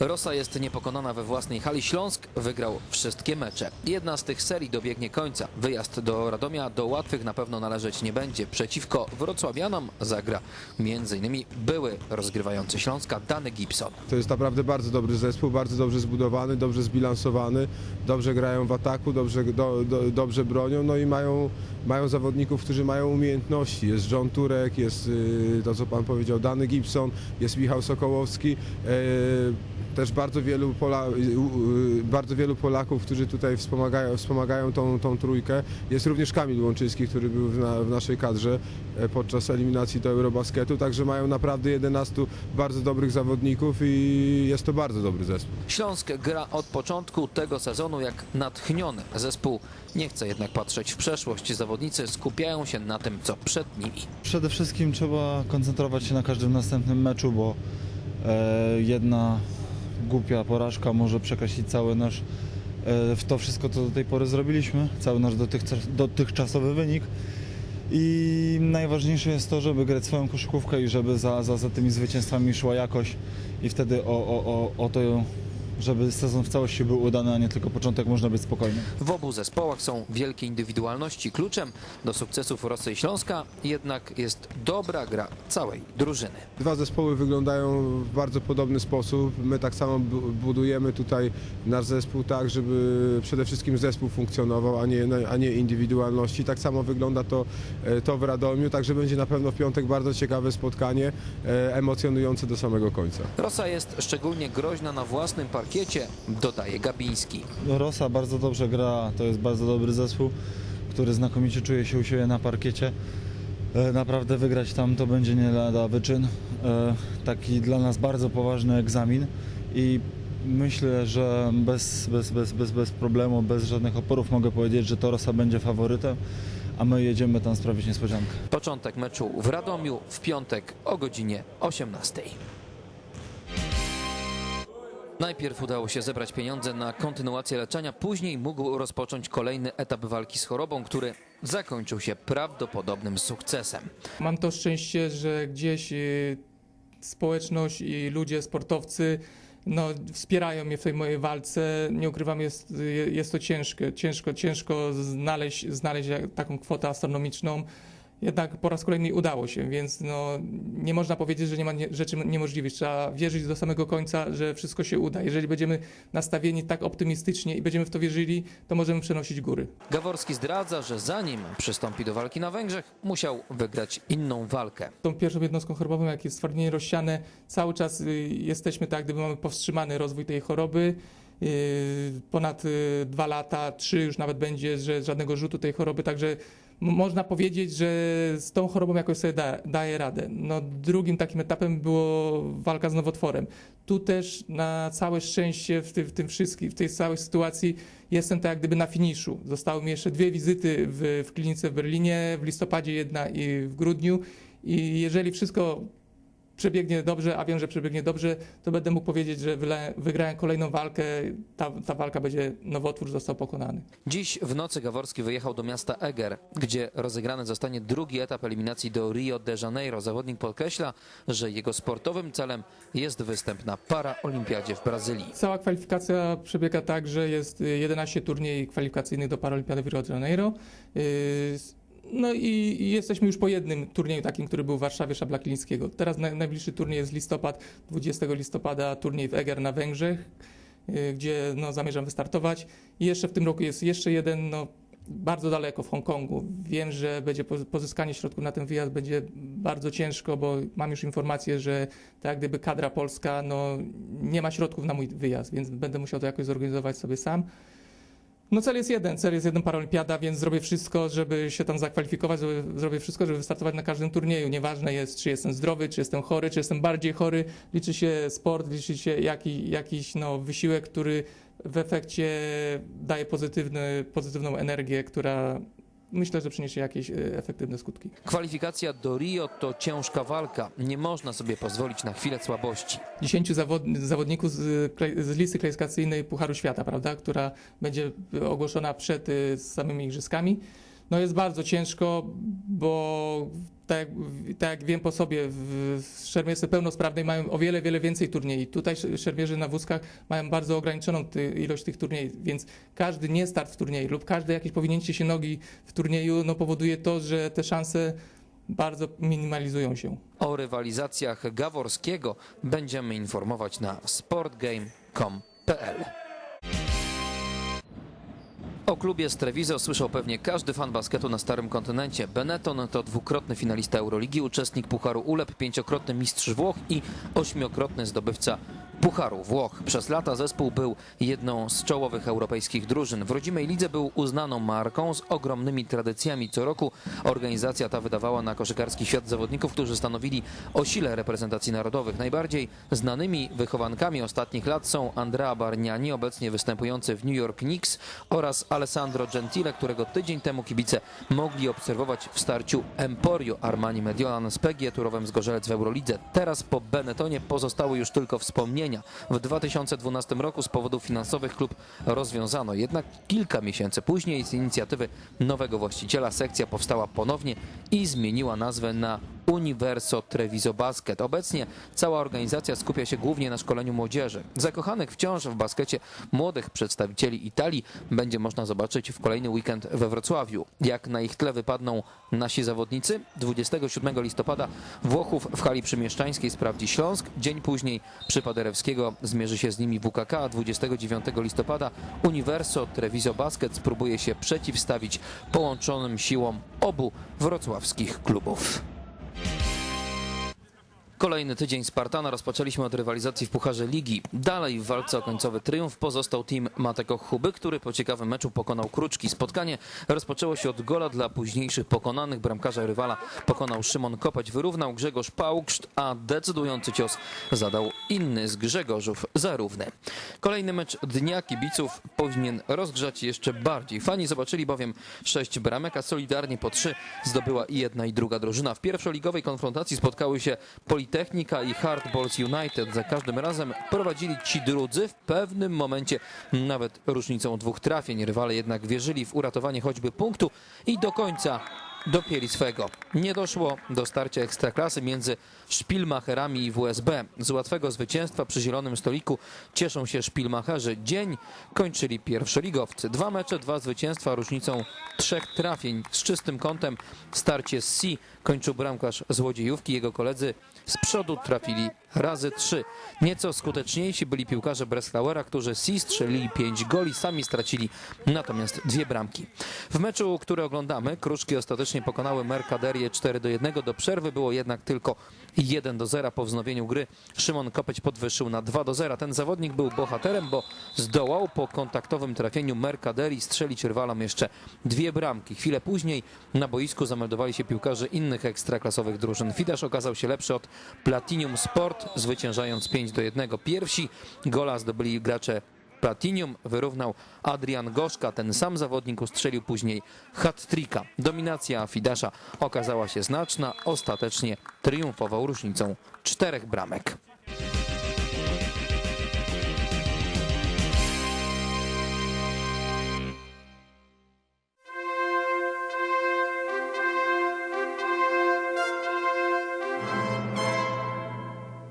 Rosa jest niepokonana we własnej hali. Śląsk wygrał wszystkie mecze. Jedna z tych serii dobiegnie końca. Wyjazd do Radomia do łatwych na pewno należeć nie będzie. Przeciwko wrocławianom zagra m.in. były rozgrywający Śląska Dany Gibson. To jest naprawdę bardzo dobry zespół, bardzo dobrze zbudowany, dobrze zbilansowany, dobrze grają w ataku, dobrze, do, do, dobrze bronią, no i mają, mają zawodników, którzy mają umiejętności. Jest John Turek, jest y, to, co pan powiedział, Dany Gibson, jest Michał Sokołowski. e, też bardzo wielu, Pola, y, y, bardzo wielu Polaków, którzy tutaj wspomagają, wspomagają tą, tą trójkę. Jest również Kamil Łączyński, który był w, na, w naszej kadrze e, podczas eliminacji do Eurobasketu, także mają naprawdę 11 bardzo dobrych zawodników i jest to bardzo dobry zespół. Śląsk gra od początku tego sezonu jak natchniony. Zespół nie chce jednak patrzeć w przeszłość. Zawodnicy skupiają się na tym, co przed nimi. Przede wszystkim trzeba koncentrować się na każdym następnym meczu, bo e, jedna głupia porażka może przekreślić cały nasz e, w to wszystko, co do tej pory zrobiliśmy, cały nasz dotychczas, dotychczasowy wynik. I najważniejsze jest to, żeby grać swoją koszykówkę i żeby za, za, za tymi zwycięstwami szła jakość i wtedy o, o, o, o to, żeby sezon w całości był udany, a nie tylko początek, można być spokojnym. W obu zespołach są wielkie indywidualności. Kluczem do sukcesów Rosy i Śląska jednak jest dobra gra całej drużyny. Dwa zespoły wyglądają w bardzo podobny sposób. My tak samo bu- budujemy tutaj nasz zespół tak, żeby przede wszystkim zespół funkcjonował, a nie, a nie indywidualności. Tak samo wygląda to, e, to w Radomiu, także będzie na pewno w piątek bardzo ciekawe spotkanie, e, emocjonujące do samego końca. Rosa jest szczególnie groźna na własnym parkiecie, dodaje Gabiński. Rosa bardzo dobrze gra, to jest bardzo dobry zespół, który znakomicie czuje się u siebie na parkiecie. E, Naprawdę wygrać tam to będzie nie lada wyczyn. E, Taki dla nas bardzo poważny egzamin i myślę, że bez, bez, bez, bez, bez problemu, bez żadnych oporów mogę powiedzieć, że to Rosa będzie faworytem, a my jedziemy tam sprawić niespodziankę. Początek meczu w Radomiu w piątek o godzinie 18. Najpierw udało się zebrać pieniądze na kontynuację leczenia, później mógł rozpocząć kolejny etap walki z chorobą, który zakończył się prawdopodobnym sukcesem. Mam to szczęście, że gdzieś y, społeczność i ludzie, sportowcy no, wspierają mnie w tej mojej walce. Nie ukrywam, jest, y, jest to ciężkie, ciężko, ciężko znaleźć, znaleźć taką kwotę astronomiczną. Jednak po raz kolejny udało się, więc no, nie można powiedzieć, że nie ma nie, rzeczy niemożliwych. Trzeba wierzyć do samego końca, że wszystko się uda. Jeżeli będziemy nastawieni tak optymistycznie i będziemy w to wierzyli, to możemy przenosić góry. Gaworski zdradza, że zanim przystąpi do walki na Węgrzech, musiał wygrać inną walkę. tą pierwszą jednostką chorobową, jak jest stwardnienie rozsiane, cały czas y, jesteśmy tak, gdyby mamy powstrzymany rozwój tej choroby. Y, Ponad y, dwa lata, trzy już nawet będzie, że żadnego rzutu tej choroby, także można powiedzieć, że z tą chorobą jakoś sobie da, daje radę. No, drugim takim etapem było walka z nowotworem. Tu też na całe szczęście w tym, w tym wszystkim, w tej całej sytuacji jestem tak jak gdyby na finiszu. Zostały mi jeszcze dwie wizyty w, w klinice w Berlinie, w listopadzie jedna i w grudniu. I jeżeli wszystko przebiegnie dobrze, a wiem, że przebiegnie dobrze, to będę mógł powiedzieć, że wygrałem kolejną walkę. Ta, ta walka będzie, nowotwór został pokonany. Dziś w nocy Gaworski wyjechał do miasta Eger, gdzie rozegrany zostanie drugi etap eliminacji do Rio de Janeiro. Zawodnik podkreśla, że jego sportowym celem jest występ na Paraolimpiadzie w Brazylii. Cała kwalifikacja przebiega tak, że jest y, 11 turniej kwalifikacyjnych do Paralimpiady w Rio de Janeiro. No i jesteśmy już po jednym turnieju takim, który był w Warszawie Szabla Klińskiego. Teraz naj, najbliższy turniej jest listopad, 20 listopada turniej w Eger na Węgrzech, y, gdzie no, zamierzam wystartować. I jeszcze w tym roku jest jeszcze jeden, no, bardzo daleko w Hongkongu. Wiem, że będzie poz- pozyskanie środków na ten wyjazd będzie bardzo ciężko, bo mam już informację, że tak gdyby kadra polska no, nie ma środków na mój wyjazd, więc będę musiał to jakoś zorganizować sobie sam. No cel jest jeden, cel jest jeden paralimpiada, więc zrobię wszystko, żeby się tam zakwalifikować, żeby, zrobię wszystko, żeby wystartować na każdym turnieju. Nieważne jest, czy jestem zdrowy, czy jestem chory, czy jestem bardziej chory. Liczy się sport, liczy się jaki, jakiś no, wysiłek, który w efekcie daje pozytywny, pozytywną energię, która myślę, że przyniesie jakieś e, efektywne skutki. Kwalifikacja do Rio to ciężka walka. Nie można sobie pozwolić na chwilę słabości. 10 zawod, zawodników z, z listy klasyfikacyjnej Pucharu Świata, prawda, która będzie ogłoszona przed y, samymi igrzyskami. No jest bardzo ciężko, bo tak, tak jak wiem po sobie, szermierce pełnosprawnej mają o wiele, wiele więcej turniej. Tutaj sz- szermierzy na wózkach mają bardzo ograniczoną ty, ilość tych turniejów, więc każdy niestart w turnieju lub każde jakieś powinięcie się nogi w turnieju no, powoduje to, że te szanse bardzo minimalizują się. O rywalizacjach Gaworskiego będziemy informować na sportgame.com.pl. O klubie z Treviso słyszał pewnie każdy fan basketu na Starym Kontynencie. Benetton to dwukrotny finalista Euroligi, uczestnik Pucharu ULEP, pięciokrotny mistrz Włoch i ośmiokrotny zdobywca Pucharu Włoch. Przez lata zespół był jedną z czołowych europejskich drużyn. W rodzimej lidze był uznaną marką z ogromnymi tradycjami. Co roku organizacja ta wydawała na koszykarski świat zawodników, którzy stanowili o sile reprezentacji narodowych. Najbardziej znanymi wychowankami ostatnich lat są Andrea Bargnani, obecnie występujący w New York Knicks oraz Alessandro Gentile, którego tydzień temu kibice mogli obserwować w starciu Emporio Armani Mediolan z PG Turowem z Gorzelec w Eurolidze. Teraz po Benettonie pozostały już tylko wspomnienia. W 2012 roku z powodów finansowych klub rozwiązano, jednak kilka miesięcy później z inicjatywy nowego właściciela sekcja powstała ponownie i zmieniła nazwę na Universo Treviso Basket. Obecnie cała organizacja skupia się głównie na szkoleniu młodzieży. Zakochanych wciąż w baskecie młodych przedstawicieli Italii będzie można zobaczyć w kolejny weekend we Wrocławiu. Jak na ich tle wypadną nasi zawodnicy? 27 listopada Włochów w hali przymieszczańskiej sprawdzi Śląsk. Dzień później przy Paderewskiego zmierzy się z nimi WKK, a 29 listopada Universo Treviso Basket spróbuje się przeciwstawić połączonym siłom obu wrocławskich klubów. Kolejny tydzień Spartana rozpoczęliśmy od rywalizacji w Pucharze Ligi. Dalej w walce o końcowy triumf pozostał team Mateko Chuby, który po ciekawym meczu pokonał Kruczki. Spotkanie rozpoczęło się od gola dla późniejszych pokonanych. Bramkarza rywala pokonał Szymon Kopeć, wyrównał Grzegorz Pałkszt, a decydujący cios zadał inny z Grzegorzów zarówny. Kolejny mecz dnia kibiców powinien rozgrzać jeszcze bardziej. Fani zobaczyli bowiem sześć bramek, a solidarnie po trzy zdobyła i jedna i druga drużyna. W pierwszoligowej konfrontacji spotkały się Politechnika i Hard Balls United. Za każdym razem prowadzili ci drudzy w pewnym momencie nawet różnicą dwóch trafień. Rywale jednak wierzyli w uratowanie choćby punktu i do końca dopięli swego. Nie doszło do starcia ekstraklasy między szpilmacherami i WSB. Z łatwego zwycięstwa przy zielonym stoliku cieszą się szpilmacherzy. Dzień kończyli pierwszoligowcy. Dwa mecze, dwa zwycięstwa różnicą trzech trafień. Z czystym kątem starcie z C kończył bramkarz złodziejówki. Jego koledzy z przodu trafili razy trzy. Nieco skuteczniejsi byli piłkarze Breslauera, którzy C strzelili pięć goli, sami stracili natomiast dwie bramki. W meczu, który oglądamy, Kruszki ostatecznie pokonały Mercaderię 4 do 1. Do przerwy było jednak tylko 1 do 0 po wznowieniu gry. Szymon Kopeć podwyższył na 2 do 0. Ten zawodnik był bohaterem, bo zdołał po kontaktowym trafieniu Mercaderii strzelić rywalom jeszcze dwie bramki. Chwilę później na boisku zameldowali się piłkarze innych ekstraklasowych drużyn. Fidasz okazał się lepszy od Platinum Sport, zwyciężając 5 do 1. Pierwsi gola zdobyli gracze Platinium wyrównał Adrian Goszka. Ten sam zawodnik ustrzelił później hat-tricka. Dominacja Fidasza okazała się znaczna. Ostatecznie triumfował różnicą czterech bramek.